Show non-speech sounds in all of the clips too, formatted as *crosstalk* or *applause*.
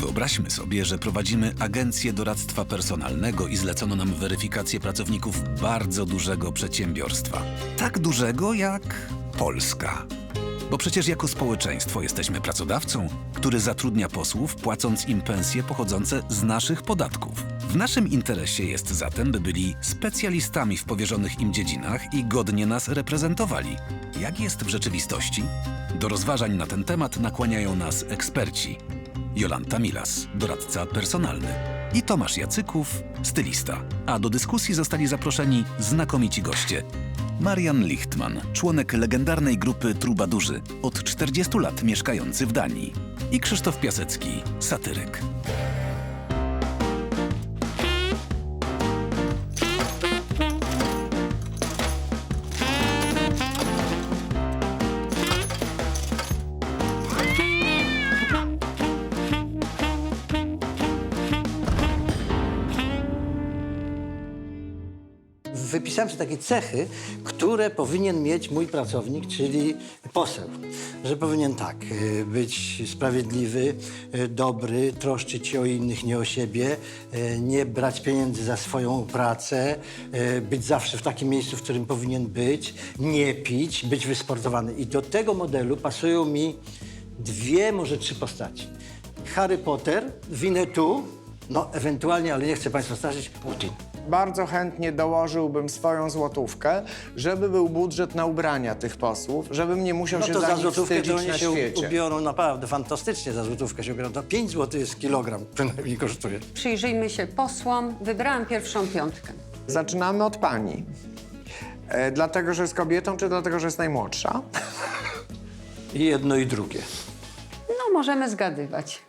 Wyobraźmy sobie, że prowadzimy agencję doradztwa personalnego i zlecono nam weryfikację pracowników bardzo dużego przedsiębiorstwa. Tak dużego jak Polska. Bo przecież jako społeczeństwo jesteśmy pracodawcą, który zatrudnia posłów, płacąc im pensje pochodzące z naszych podatków. W naszym interesie jest zatem, by byli specjalistami w powierzonych im dziedzinach i godnie nas reprezentowali. Jak jest w rzeczywistości? Do rozważań na ten temat nakłaniają nas eksperci. Jolanta Milas, doradca personalny. I Tomasz Jacyków, stylista. A do dyskusji zostali zaproszeni znakomici goście. Marian Lichtman, członek legendarnej grupy Trubadurzy, od 40 lat mieszkający w Danii. I Krzysztof Piasecki, satyryk. Wypisałem sobie takie cechy, które powinien mieć mój pracownik, czyli poseł. Że powinien tak, y, być sprawiedliwy, y, dobry, troszczyć się o innych, nie o siebie, y, nie brać pieniędzy za swoją pracę, być zawsze w takim miejscu, w którym powinien być, nie pić, być wysportowany. I do tego modelu pasują mi dwie, może trzy postaci. Harry Potter, Winnetou, no ewentualnie, ale nie chcę Państwa straszyć, Putin. Bardzo chętnie dołożyłbym swoją złotówkę, żeby był budżet na ubrania tych posłów, żebym nie musiał No się to za za nich złotówkę to wstydzić oni na się świecie. ubiorą naprawdę fantastycznie, za złotówkę się ubiorą. To 5 zł jest kilogram, *laughs* przynajmniej kosztuje. Przyjrzyjmy się posłom. Wybrałam pierwszą piątkę. Zaczynamy od pani. E, dlatego, że jest kobietą, czy dlatego, że jest najmłodsza? I jedno i drugie. No, możemy zgadywać.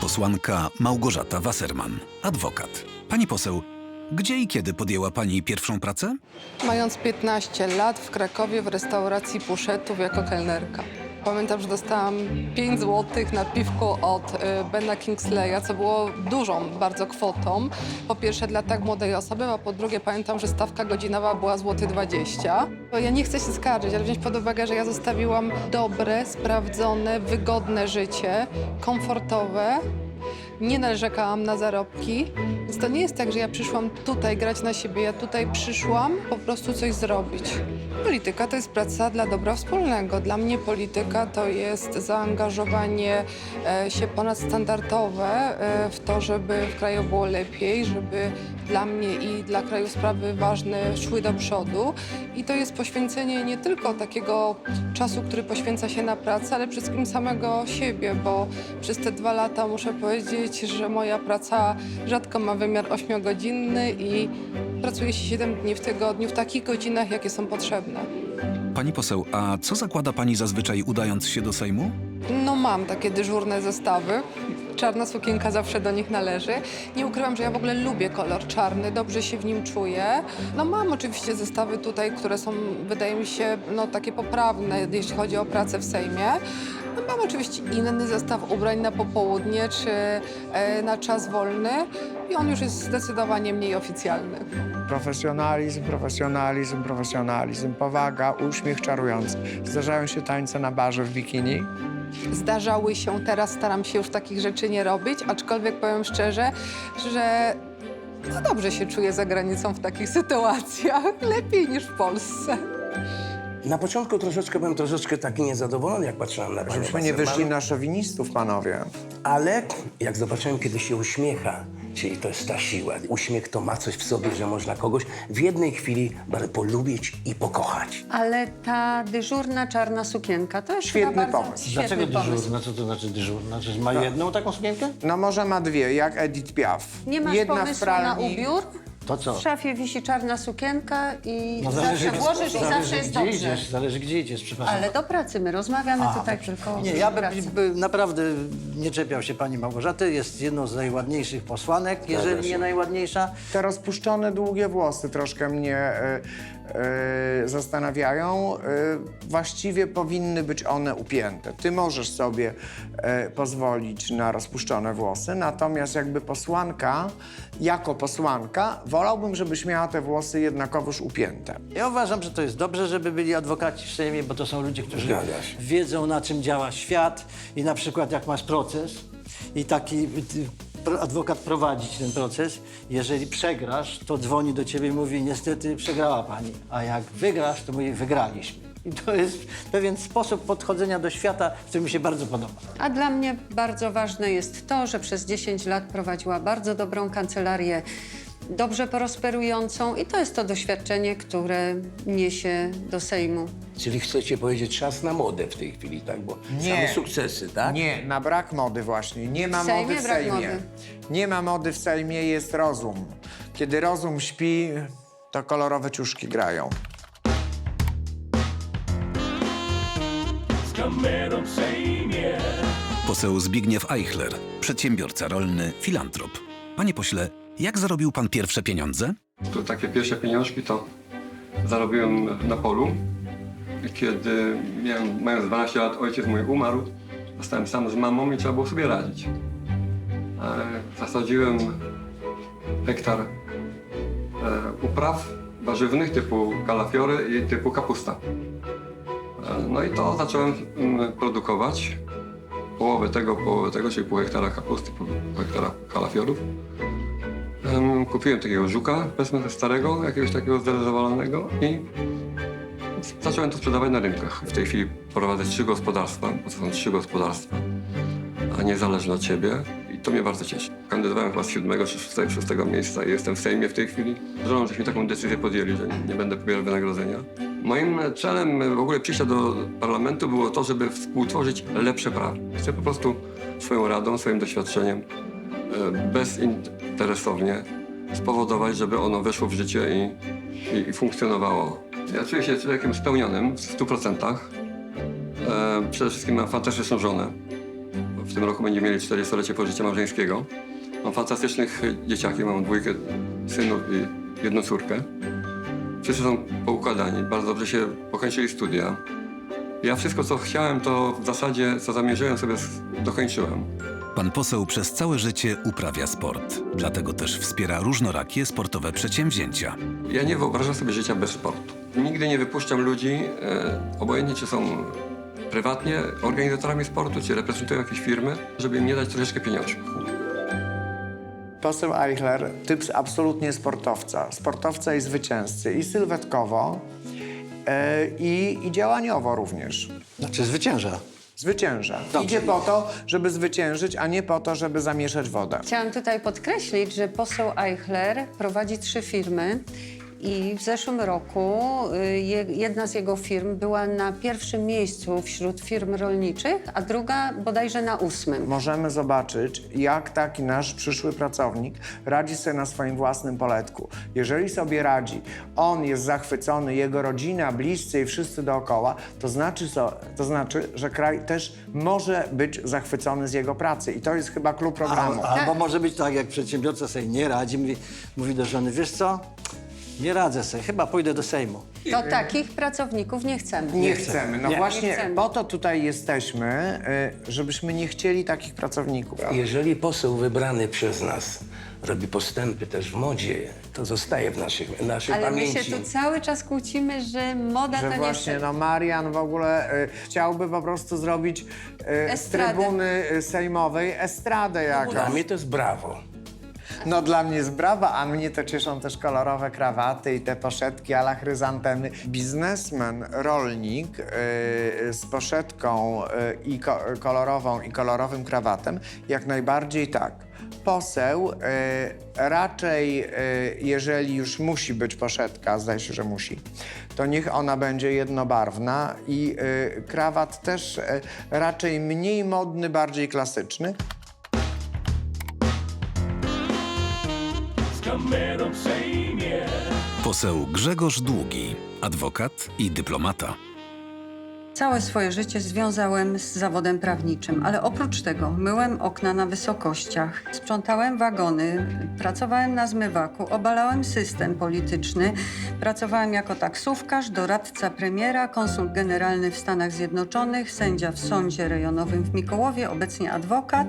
Posłanka Małgorzata Wasserman, adwokat. Pani poseł, gdzie i kiedy podjęła pani pierwszą pracę? Mając 15 lat w Krakowie w restauracji Puszetów jako kelnerka. Pamiętam, że dostałam 5 zł na piwko od y, Bena Kingsleya, co było dużą bardzo kwotą. Po pierwsze dla tak młodej osoby, a po drugie pamiętam, że stawka godzinowa była złoty 20. Bo Ja nie chcę się skarżyć, ale wziąć pod uwagę, że ja zostawiłam dobre, sprawdzone, wygodne życie, komfortowe, nie narzekałam na zarobki. Więc to nie jest tak, że ja przyszłam tutaj grać na siebie, ja tutaj przyszłam po prostu coś zrobić. Polityka to jest praca dla dobra wspólnego. Dla mnie polityka to jest zaangażowanie e, się ponadstandardowe e, w to, żeby w kraju było lepiej, żeby dla mnie i dla kraju sprawy ważne szły do przodu. I to jest poświęcenie nie tylko takiego czasu, który poświęca się na pracę, ale przede wszystkim samego siebie, bo przez te dwa lata muszę powiedzieć, że moja praca rzadko ma wymiar ośmiogodzinny i pracuje się 7 dni w tygodniu w takich godzinach, jakie są potrzebne. Pani poseł, a co zakłada pani zazwyczaj udając się do Sejmu? No mam takie dyżurne zestawy. Czarna sukienka zawsze do nich należy. Nie ukrywam, że ja w ogóle lubię kolor czarny, dobrze się w nim czuję. No mam oczywiście zestawy tutaj, które są, wydaje mi się, no takie poprawne, jeśli chodzi o pracę w Sejmie. No, mam oczywiście inny zestaw ubrań na popołudnie czy e, na czas wolny i on już jest zdecydowanie mniej oficjalny. Profesjonalizm, profesjonalizm, profesjonalizm, powaga, uśmiech czarujący. Zdarzają się tańce na barze w bikini. Zdarzały się, teraz staram się już takich rzeczy nie robić, aczkolwiek powiem szczerze, że no dobrze się czuję za granicą w takich *laughs* sytuacjach, lepiej niż w Polsce. Na początku troszeczkę byłem troszeczkę taki niezadowolony, jak patrzyłem na panią Żebyśmy nie Wasserman, wyszli na szowinistów, panowie. Ale jak zobaczyłem, kiedy się uśmiecha, czyli to jest ta siła. Uśmiech to ma coś w sobie, że można kogoś w jednej chwili bardzo polubić i pokochać. Ale ta dyżurna czarna sukienka to jest Świetny chyba bardzo pomysł. Świetny Dlaczego pomysł. dyżurna? Co to znaczy dyżurna? Czy ma jedną taką sukienkę? No może ma dwie, jak Edith Piaf. Nie masz Jedna w pomysłu na ubiór? To co? W szafie wisi czarna sukienka i No zawsze włożysz i zawsze jest gdzie dobrze. idziesz, zależy gdzie idziesz, przepraszam. Ale do pracy, my rozmawiamy tutaj tylko Nie, ja bym pracy. by, naprawdę nie czepiał się pani Małgorzaty. Jest jedną z najładniejszych posłanek, jeżeli nie najładniejsza. Te rozpuszczone, długie włosy troszkę mnie e, zastanawiają, e, właściwie powinny być one upięte. Ty możesz sobie e, pozwolić na rozpuszczone włosy, natomiast jakby posłanka, jako posłanka, wolałbym, żebyś miała te włosy jednakowoż upięte. Ja uważam, że to jest dobrze, żeby byli adwokaci w Sejmie, bo to są ludzie, którzy Zgadza się. wiedzą, na czym działa świat i na przykład jak masz proces i taki adwokat prowadzi ci ten proces, jeżeli przegrasz, to dzwoni do ciebie i mówi, niestety przegrała pani, a jak wygrasz, to mówi, wygraliśmy. I to jest pewien sposób podchodzenia do świata, który mi się bardzo podoba. A dla mnie bardzo ważne jest to, że przez 10 lat prowadziła bardzo dobrą kancelarię, dobrze prosperującą i to jest to doświadczenie, które niesie do Sejmu. Czyli chcecie powiedzieć czas na modę w tej chwili, tak? Bo same sukcesy, tak? Nie, na brak mody właśnie. Nie ma W Sejmie mody w brak Sejmie. mody. Nie ma mody w Sejmie, jest rozum. Kiedy rozum śpi, to kolorowe ciuszki grają. Poseł Zbigniew Eichler, przedsiębiorca rolny, filantrop. Panie pośle, jak zarobił pan pierwsze pieniądze? To takie pierwsze pieniążki to zarobiłem na polu. Kiedy miałem, mając 12 lat, ojciec mój umarł. Zostałem sam z mamą i trzeba było sobie radzić. E, Zasadziłem hektar e, upraw warzywnych typu kalafiory i typu kapusta. E, No i to zacząłem mm, produkować. Połowę tego, połowę tego, czyli pół hektara kapusty, pół hektara kalafiorów. Em, Kupiłem takiego żuka, starego, jakiegoś takiego zrezerwowanego i zacząłem to sprzedawać na rynkach. W tej chwili prowadzę trzy gospodarstwa, bo to są trzy gospodarstwa, a niezależne od siebie i to mnie bardzo cieszy. Kandydowałem chyba z siódmego czy szóstego, szóstego miejsca i jestem w Sejmie w tej chwili. Żoną żeśmy taką decyzję podjęli, że nie będę pobierał wynagrodzenia. Moim celem w ogóle przyjścia do parlamentu było to, żeby współtworzyć lepsze prawo. Chcę po prostu swoją radą, swoim doświadczeniem bezinteresownie spowodować, żeby ono weszło w życie i, i, i funkcjonowało. Ja czuję się człowiekiem spełnionym w 100%. E, przede wszystkim mam fantastyczną żonę. W tym roku będziemy mieli 40-lecie pożycia małżeńskiego. Mam fantastycznych dzieciaki, mam dwójkę synów i jedną córkę. Wszyscy są poukładani, bardzo dobrze się pokończyli studia. Ja wszystko, co chciałem, to w zasadzie, co zamierzyłem sobie, dokończyłem. Pan poseł przez całe życie uprawia sport, dlatego też wspiera różnorakie sportowe przedsięwzięcia. Ja nie wyobrażam sobie życia bez sportu. Nigdy nie wypuszczam ludzi, e, obojętnie czy są prywatnie organizatorami sportu, czy reprezentują jakieś firmy, żeby im nie dać troszeczkę pieniążków. Poseł Eichler, typ absolutnie sportowca. Sportowca i zwycięzcy. I sylwetkowo, e, i, i działaniowo również. Znaczy zwycięża. Zwycięża. Dobrze. Idzie po to, żeby zwyciężyć, a nie po to, żeby zamieszać wodę. Chciałam tutaj podkreślić, że poseł Eichler prowadzi trzy firmy i w zeszłym roku y, je, jedna z jego firm była na pierwszym miejscu wśród firm rolniczych, a druga bodajże na ósmym. Możemy zobaczyć, jak taki nasz przyszły pracownik radzi sobie na swoim własnym poletku. Jeżeli sobie radzi, on jest zachwycony, jego rodzina, bliscy i wszyscy dookoła, to znaczy, to znaczy, że kraj też może być zachwycony z jego pracy. I to jest chyba klucz programu. Al, albo może być tak, jak przedsiębiorca sobie nie radzi, mówi, mówi do żony, wiesz co, nie radzę sobie, chyba pójdę do Sejmu. To takich pracowników nie chcemy. Nie chcemy. No Nie. właśnie Nie chcemy. po to tutaj jesteśmy, y, żebyśmy nie chcieli takich pracowników. Jeżeli poseł wybrany przez nas robi postępy też w modzie, to zostaje w naszych, naszej Ale my pamięci. się tu cały czas kłócimy, że moda Że to właśnie, nie... no Marian w ogóle y, chciałby po prostu zrobić y, z Estradę. trybuny y, sejmowej estradę Dla jakąś. mnie to jest brawo. No dla mnie jest a mnie to cieszą też kolorowe krawaty i te poszetki ala chryzantemy. Biznesmen, rolnik yy, z poszetką yy, i ko- kolorową i kolorowym krawatem, jak najbardziej tak. Poseł yy, raczej, yy, jeżeli już musi być poszetka, zdaje się, że musi, to niech ona będzie jednobarwna i yy, krawat też yy, raczej mniej modny, bardziej klasyczny. Poseł Grzegorz Długi, adwokat i dyplomata. Całe swoje życie związałem z zawodem prawniczym, ale oprócz tego myłem okna na wysokościach, sprzątałem wagony, pracowałem na zmywaku, obalałem system polityczny, pracowałem jako taksówkarz, doradca premiera, konsul generalny w Stanach Zjednoczonych, sędzia w sądzie rejonowym w Mikołowie, obecnie adwokat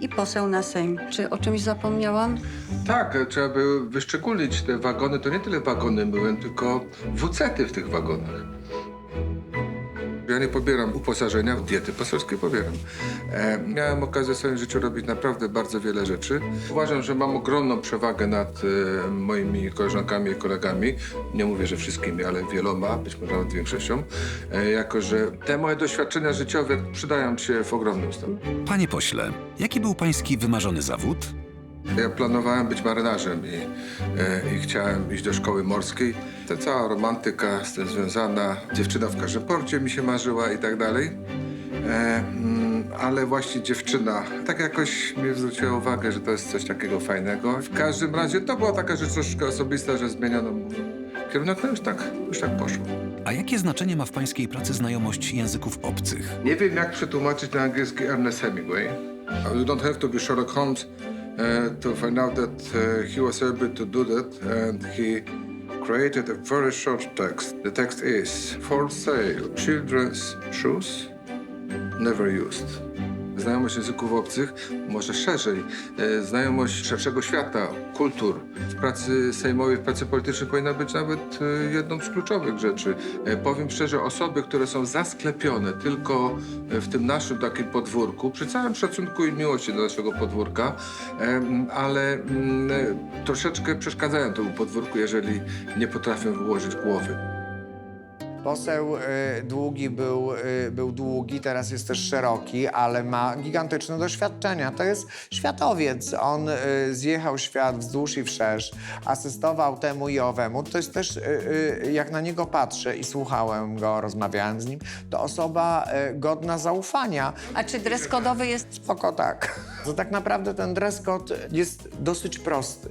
i poseł na Sejm. Czy o czymś zapomniałam? Tak, trzeba by wyszczególnić te wagony. To nie tyle wagony byłem, tylko wucety w tych wagonach. Nie pobieram uposażenia, diety poselskiej pobieram. E, miałem okazję w swoim życiu robić naprawdę bardzo wiele rzeczy. Uważam, że mam ogromną przewagę nad e, moimi koleżankami i kolegami. Nie mówię, że wszystkimi, ale wieloma, być może nawet większością. E, jako, że te moje doświadczenia życiowe przydają się w ogromnym stopniu. Panie pośle, jaki był pański wymarzony zawód? Ja planowałem być marynarzem i, e, i chciałem iść do szkoły morskiej. Ta cała romantyka z tym związana, dziewczyna w każdym porcie mi się marzyła i tak dalej. E, mm, ale właśnie dziewczyna tak jakoś mi zwróciła uwagę, że to jest coś takiego fajnego. W każdym razie to była taka rzecz troszeczkę osobista, że zmieniono kierunek, no już tak, już tak poszło. A jakie znaczenie ma w pańskiej pracy znajomość języków obcych? Nie wiem, jak przetłumaczyć na angielski Ernest Hemingway. You don't have to be Sherlock Holmes uh, to find out that uh, he was able to do that, and he created a very short text. The text is For sale, children's shoes, never used. Znajomość języków obcych, może szerzej, e, znajomość szerszego świata, kultur. W pracy sejmowej, w pracy politycznej powinna być nawet e, jedną z kluczowych rzeczy. E, powiem szczerze, osoby, które są zasklepione tylko w tym naszym takim podwórku, przy całym szacunku i miłości do naszego podwórka, ale mm, troszeczkę przeszkadzają temu podwórku, jeżeli nie potrafią wyłożyć głowy. Poseł y, długi był, y, był długi, teraz jest też szeroki, ale ma gigantyczne doświadczenia. To jest światowiec. On y, zjechał świat wzdłuż i wszerz, asystował temu i owemu. To jest też, jak na niego patrzę i słuchałem go, rozmawiałem z nim, to osoba godna zaufania. A czy dres kodowy jest Spoko tak. To tak naprawdę ten dress code jest dosyć prosty.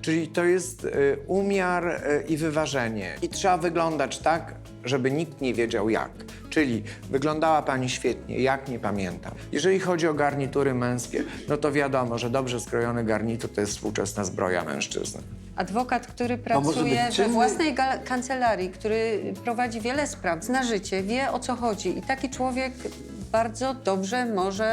Czyli to jest umiar i wyważenie. I trzeba wyglądać tak, żeby nikt nie wiedział jak. Czyli wyglądała pani świetnie, jak nie pamiętam. Jeżeli chodzi o garnitury męskie, no to wiadomo, że dobrze skrojony garnitur to jest współczesna zbroja mężczyzny. Adwokat, który pracuje we własnej kancelarii, który prowadzi wiele spraw, zna życie, wie o co chodzi i taki człowiek bardzo dobrze może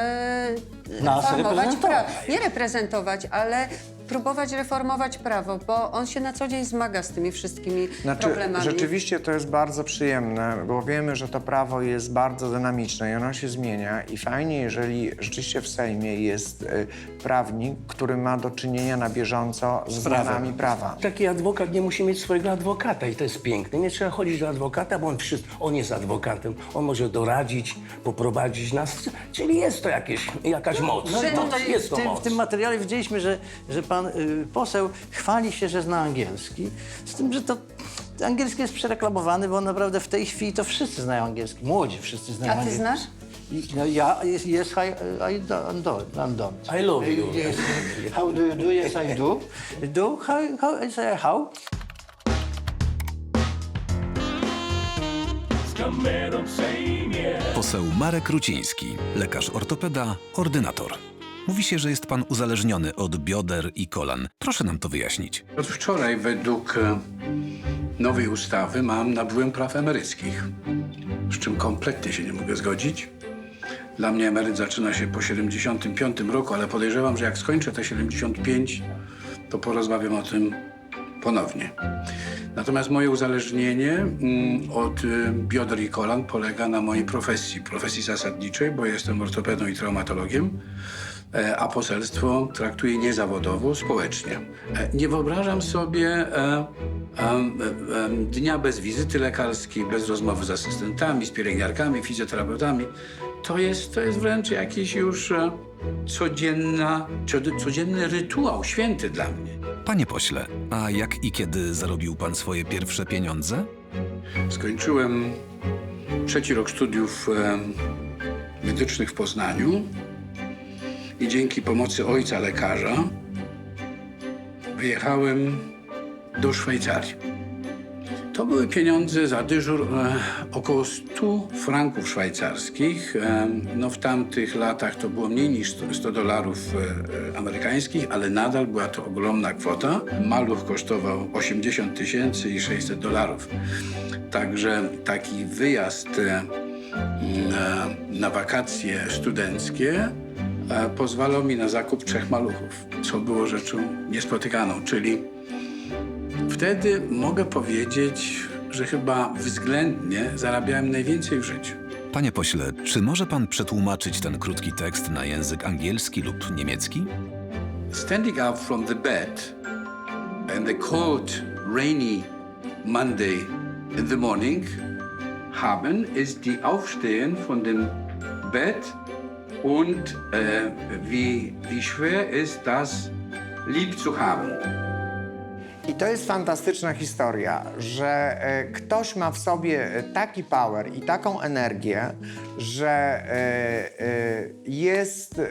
Nas reformować reprezentować. prawo. Nie reprezentować, ale próbować reformować prawo, bo on się na co dzień zmaga z tymi wszystkimi Znaczy, problemami. rzeczywiście to jest bardzo przyjemne, bo wiemy, że to prawo jest bardzo dynamiczne i ono się zmienia i fajnie, jeżeli rzeczywiście w Sejmie jest y, prawnik, który ma do czynienia na bieżąco z zmianami prawa. Taki adwokat nie musi mieć swojego adwokata i to jest piękne. Nie trzeba chodzić do adwokata, bo on, wszystko, on jest adwokatem. On może doradzić, poprowadzić nas, czyli jest to jakieś, jakaś moc. No i No, jest w to tym, moc. w tym materiale widzieliśmy, że, że pan y, poseł chwali się, że zna angielski. Z tym, że to angielski jest przereklamowany, bo naprawdę w tej chwili to wszyscy znają angielski. Młodzi wszyscy znają A ty angielski. znasz? I, no, ja, yes, yes I, I don't, I'm don't. I love you. Yes. How do you do? Yes, I do. Do? How? how I say how? Poseł Marek Ruciński, lekarz ortopeda, ordynator. Mówi się, że jest pan uzależniony od bioder i kolan. Proszę nam to wyjaśnić. Od wczoraj według e, nowej ustawy mam nabyłem praw emeryckich, z czym kompletnie się nie mogę zgodzić. Dla mnie emeryt zaczyna się po 75 roku, ale podejrzewam, że jak skończę te 75, to porozmawiam o tym ponownie. Natomiast moje uzależnienie mm, od y, bioder i kolan polega na mojej profesji, profesji zasadniczej, bo jestem ortopedą i traumatologiem, e, a poselstwo traktuję niezawodowo, społecznie. E, Nie wyobrażam sobie e, e, e, e, dnia bez wizyty lekarskiej, bez rozmowy z asystentami, z pielęgniarkami, fizjoterapeutami. To jest, to jest wręcz jakiś już e, codzienna, co- codzienny rytuał, święty dla mnie. Panie pośle, a jak i kiedy zarobił pan swoje pierwsze pieniądze? Skończyłem trzeci rok studiów e, medycznych w Poznaniu i dzięki pomocy ojca lekarza wyjechałem do Szwajcarii. To były pieniądze za dyżur e, około 100 franków szwajcarskich. E, no w tamtych latach to było mniej niż 100 100 dolarów e, e, amerykańskich, ale nadal była to ogromna kwota. Maluch kosztował 80 tysięcy i 600 dolarów. Także taki wyjazd e, e, na wakacje studenckie pozwalał mi na zakup trzech maluchów, co było rzeczą niespotykaną, czyli Wtedy mogę powiedzieć, że chyba względnie zarabiałem najwięcej w życiu. Panie pośle, czy może pan przetłumaczyć ten krótki tekst na język angielski lub niemiecki? Standing up from the bed and the cold, rainy Monday in the morning haben ist die Aufstehen von dem Bett und äh, wie, wie schwer ist das lieb zu haben. I to jest fantastyczna historia, że e, ktoś ma w sobie taki power i taką energię, że e, e, jest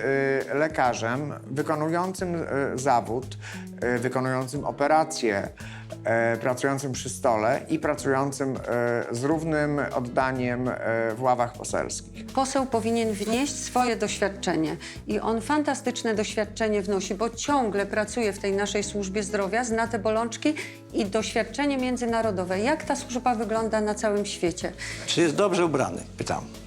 lekarzem wykonującym zawód, wykonującym operację, e, pracującym przy stole i pracującym e, z równym oddaniem e, w ławach poselskich. Poseł powinien wnieść swoje doświadczenie i on fantastyczne doświadczenie wnosi, bo ciągle pracuje w tej naszej służbie zdrowia, zna te bolączki i doświadczenie międzynarodowe. Jak ta służba wygląda na całym świecie? Czy jest dobrze ubrany? Pytam.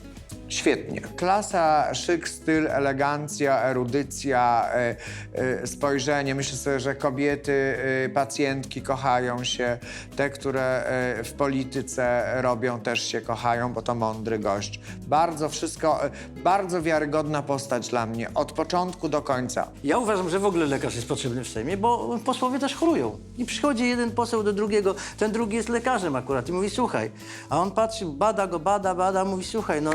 Świetnie. Klasa, szyk, styl, elegancja, erudycja, e, e, spojrzenie. Myślę sobie, że kobiety, e, pacjentki kochają się. Te, które w polityce robią, też się kochają, bo to mądry gość. Bardzo wszystko, bardzo wiarygodna postać dla mnie, od początku do końca. Ja uważam, że w ogóle lekarz jest potrzebny w Sejmie, bo posłowie też chorują. I przychodzi jeden poseł do drugiego, ten drugi jest lekarzem akurat i mówi, słuchaj. A on patrzy, bada go, bada, bada, mówi, słuchaj, no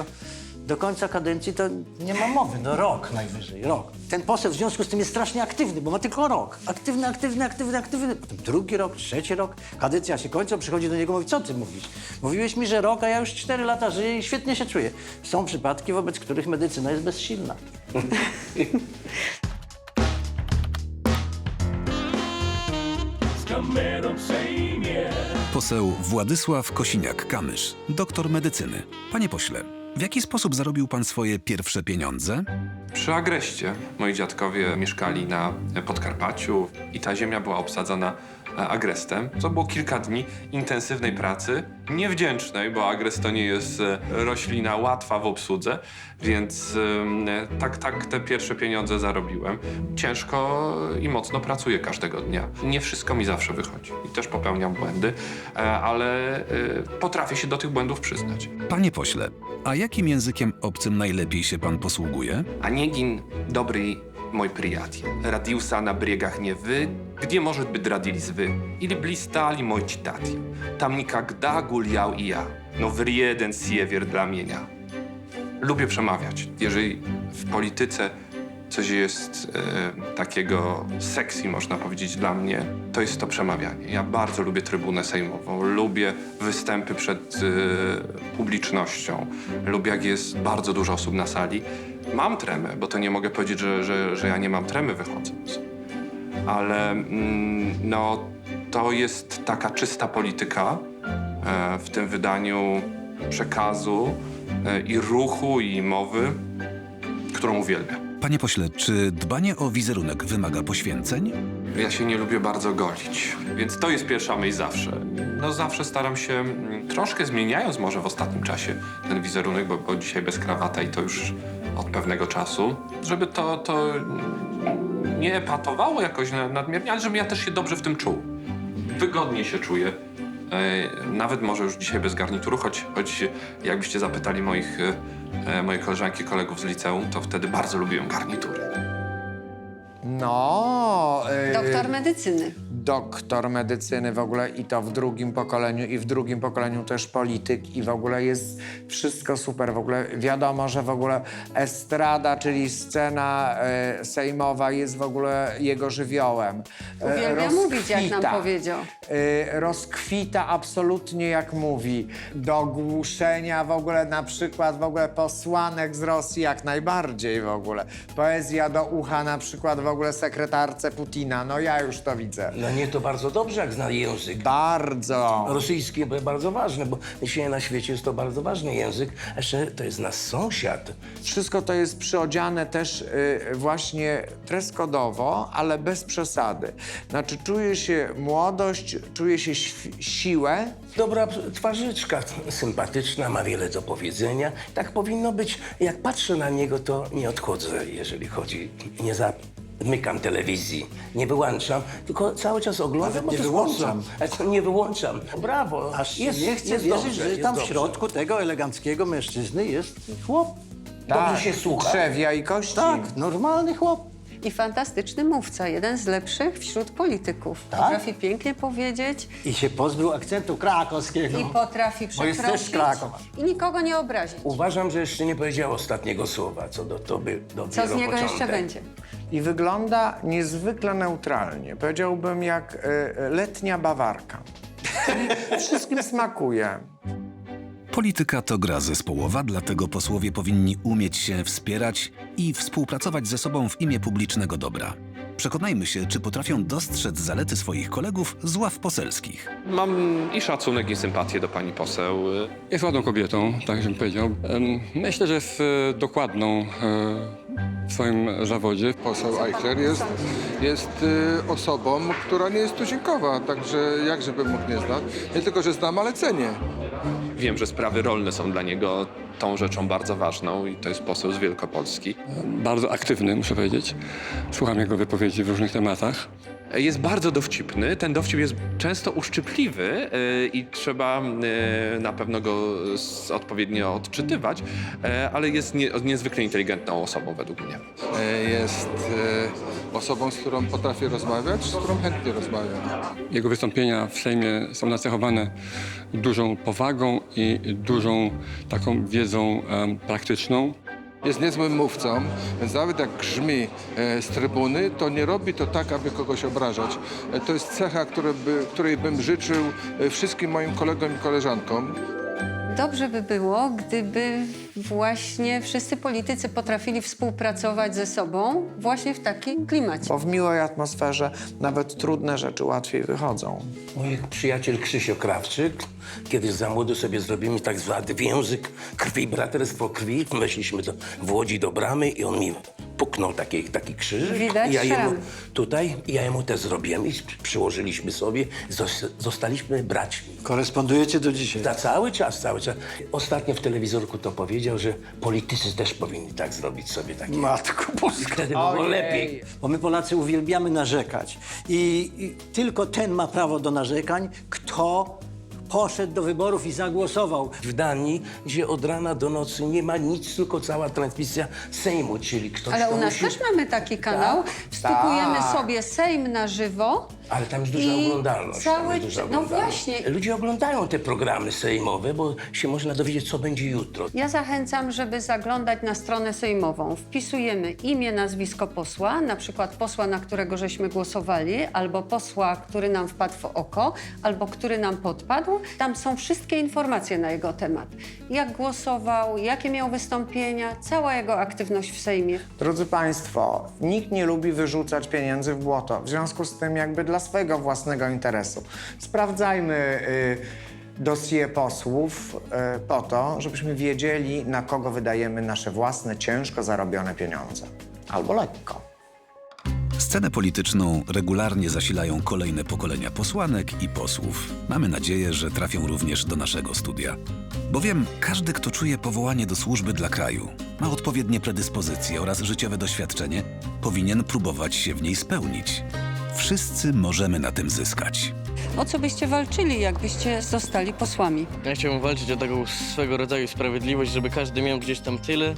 do końca kadencji to nie ma mowy, no rok najwyżej, rok. Ten poseł w związku z tym jest strasznie aktywny, bo ma tylko rok. Aktywny, aktywny, aktywny, aktywny. Potem drugi rok, trzeci rok, kadencja się kończy, przychodzi do niego i mówi, co ty mówisz? Mówiłeś mi, że rok, a ja już cztery lata żyję i świetnie się czuję. Są przypadki, wobec których medycyna jest bezsilna. Poseł Władysław Kosiniak-Kamysz, doktor medycyny. Panie pośle, w jaki sposób zarobił pan swoje pierwsze pieniądze? Przy Agreście moi dziadkowie mieszkali na Podkarpaciu i ta ziemia była obsadzona agrestem. To było kilka dni intensywnej pracy, niewdzięcznej, bo agrest to nie jest e, roślina łatwa w obsłudze, więc em, tak, tak te pierwsze pieniądze zarobiłem. Ciężko i mocno pracuję każdego dnia. Nie wszystko mi zawsze wychodzi i też popełniam błędy, e, ale e, potrafię się do tych błędów przyznać. Panie pośle, a jakim językiem obcym najlepiej się pan posługuje? moj prijatelj. Radił sa na bregach Niewy, gdzie może by dradili z wy, ili blistali moi czytati. Tam nikagda guliał i ja, no w jeden siewier dla mienia. Lubię przemawiać. Jeżeli w polityce coś jest e, takiego sexy, można powiedzieć, dla mnie, to jest to przemawianie. Ja bardzo lubię trybunę sejmową, lubię występy przed e, publicznością, lubię jak jest bardzo dużo osób na sali. Mam tremę, bo to nie mogę powiedzieć, że, że, że ja nie mam tremy wychodząc. Ale mm, no, to jest taka czysta polityka e, w tym wydaniu przekazu i ruchu, i mowy, którą uwielbiam. Panie pośle, czy dbanie o wizerunek wymaga poświęceń? Ja się nie lubię bardzo golić, więc to jest pierwsza myśl zawsze. No zawsze staram się, mm, troszkę zmieniając może w ostatnim czasie ten wizerunek, bo, bo dzisiaj bez krawata i to już od pewnego czasu, żeby to, to nie epatowało jakoś na- nadmiernie, ale żebym ja też się dobrze w tym czuł. Wygodnie się czuję. E, Nawet może już dzisiaj bez garnituru, choć, choć jakbyście zapytali moich, e, moje koleżanki, kolegów z liceum, to wtedy bardzo lubiłem garnitury. No... e, Doktor medycyny. Doktor medycyny w ogóle i to w drugim pokoleniu i w drugim pokoleniu też polityk i w ogóle jest wszystko super. W ogóle wiadomo, że w ogóle estrada, czyli scena e, sejmowa jest w ogóle jego żywiołem. E, Uwielbia mówić, jak nam rozkwita. powiedział. E, rozkwita absolutnie jak mówi. Do głuszenia w ogóle na przykład w ogóle posłanek z Rosji jak najbardziej w ogóle. Poezja do ucha na przykład w ogóle sekretarce Putina. No ja już to widzę. No mnie to bardzo dobrze, jak zna język. Bardzo. Rosyjski jest bardzo ważny, bo dzisiaj na świecie jest to bardzo ważny język. A Jeszcze to jest nasz sąsiad. Wszystko to jest przyodziane też y, właśnie treskodowo, ale bez przesady. Znaczy czuje się młodość, czuje się świ- siłę. Dobra twarzyczka, sympatyczna, ma wiele do powiedzenia. Tak powinno być. Jak patrzę na niego, to nie odchodzę, jeżeli chodzi. Nie zamykam telewizji, nie wyłączam, tylko cały czas oglądam. Nawet bo nie to jest wyłączam. Ale Nie wyłączam. Brawo. Aż jest, nie chcę jest wierzyć, dobrze, że jest tam w dobrze. środku tego eleganckiego mężczyzny jest chłop. Dobrze się słucha. Trzewia i kości. Tak, normalny chłop. I fantastyczny mówca, jeden z lepszych wśród polityków. Tak? Potrafi pięknie powiedzieć I się pozbył akcentu krakowskiego. i potrafi Bo jest też przeprosić z Krakowa. i nikogo nie obrazić. Uważam, że jeszcze nie powiedział ostatniego słowa, co do to by dopiero Co z niego początek. jeszcze będzie? I wygląda niezwykle neutralnie. Powiedziałbym jak y, letnia bawarka. Wszystkim smakuje. Polityka to gra zespołowa, dlatego posłowie powinni umieć się wspierać i współpracować ze sobą w imię publicznego dobra. Przekonajmy się, czy potrafią dostrzec zalety swoich kolegów z ław poselskich. Mam i szacunek, i sympatię do pani poseł. Jest ładną kobietą, tak bym powiedział. Myślę, że jest e, dokładną e, w swoim zawodzie. Poseł Eichler jest, jest y, osobą, która nie jest tuzinkowa, także jakże bym mógł nie znać. Nie tylko, że znam, ale cenię. Wiem, że sprawy rolne są dla niego tą rzeczą bardzo ważną i to jest poseł z Wielkopolski. Bardzo aktywny, muszę powiedzieć. Słucham jego wypowiedzi w różnych tematach. Jest bardzo dowcipny. Ten dowcip jest często uszczypliwy e, i trzeba e, na pewno go odpowiednio odczytywać, e, ale jest nie, niezwykle inteligentną osobą według mnie. Jest osobą, z którą potrafię rozmawiać, z którą chętnie rozmawiam. Jego wystąpienia w Sejmie są nacechowane dużą powagą i dużą taką wiedzą praktyczną. Jest niezłym mówcą, więc nawet jak grzmi e, z trybuny, to nie robi to tak, aby kogoś obrażać. E, To jest cecha, by, której bym życzył e, wszystkim moim kolegom i koleżankom. Dobrze by było, gdyby właśnie wszyscy politycy potrafili współpracować ze sobą właśnie w takim klimacie. Bo w miłej atmosferze nawet trudne rzeczy łatwiej wychodzą. Mój przyjaciel Krzysio Krawczyk, kiedyś za młody sobie zrobimy tak zwany język krwi, braterstwo krwi. Weszliśmy do, w Łodzi do bramy i on mi puknął taki, taki krzyżyk. Widać I ja jemu, tutaj, i ja jemu też zrobiłem i przy- przyłożyliśmy sobie. Zos, zostaliśmy braćmi. Korespondujecie do dzisiaj. Za cały czas, cały czas. Ostatnio w telewizorku to powiedział, że politycy też powinni tak zrobić sobie takie. Matko Boska. Wtedy było lepiej. Bo my Polacy uwielbiamy narzekać. I, I tylko ten ma prawo do narzekań, kto poszedł do wyborów i zagłosował. W Danii, gdzie od rana do nocy nie ma nic, tylko cała transmisja Sejmu, czyli ktoś Ale to u nas musi... też mamy taki kanał. Wstupujemy Tak. sobie Sejm na żywo. Ale tam jest duża I oglądalność. cały jest duża no właśnie. Ludzie oglądają te programy sejmowe, bo się można dowiedzieć, co będzie jutro. Ja zachęcam, żeby zaglądać na stronę sejmową. Wpisujemy imię, nazwisko posła, na przykład posła, na którego żeśmy głosowali, albo posła, który nam wpadł w oko, albo który nam podpadł. Tam są wszystkie informacje na jego temat. Jak głosował, jakie miał wystąpienia, cała jego aktywność w Sejmie. Drodzy Państwo, nikt nie lubi wyrzucać pieniędzy w błoto. W związku z tym jakby dla swojego własnego interesu. Sprawdzajmy y, dosie posłów y, po to, żebyśmy wiedzieli, na kogo wydajemy nasze własne, ciężko zarobione pieniądze. Albo lekko. Scenę polityczną regularnie zasilają kolejne pokolenia posłanek i posłów. Mamy nadzieję, że trafią również do naszego studia. Bowiem każdy, kto czuje powołanie do służby dla kraju, ma odpowiednie predyspozycje oraz życiowe doświadczenie, powinien próbować się w niej spełnić. Wszyscy możemy na tym zyskać. O co byście walczyli, jakbyście zostali posłami? Ja chciałbym walczyć o taką swego rodzaju sprawiedliwość, żeby każdy miał gdzieś tam tyle,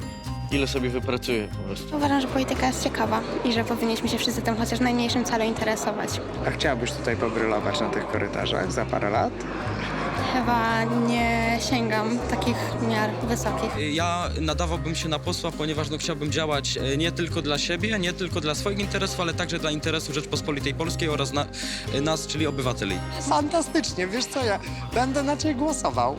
ile sobie wypracuje po prostu. Uważam, że polityka jest ciekawa i że powinniśmy się wszyscy tym chociaż w najmniejszym celu interesować. A chciałabyś tutaj pobrylować na tych korytarzach za parę lat? Chyba nie sięgam takich miar wysokich. Ja nadawałbym się na posła, ponieważ no, chciałbym działać e, nie tylko dla siebie, nie tylko dla swoich interesów, ale także dla interesu Rzeczpospolitej Polskiej oraz na, nas, czyli obywateli. Fantastycznie, wiesz co, ja będę na ciebie głosował.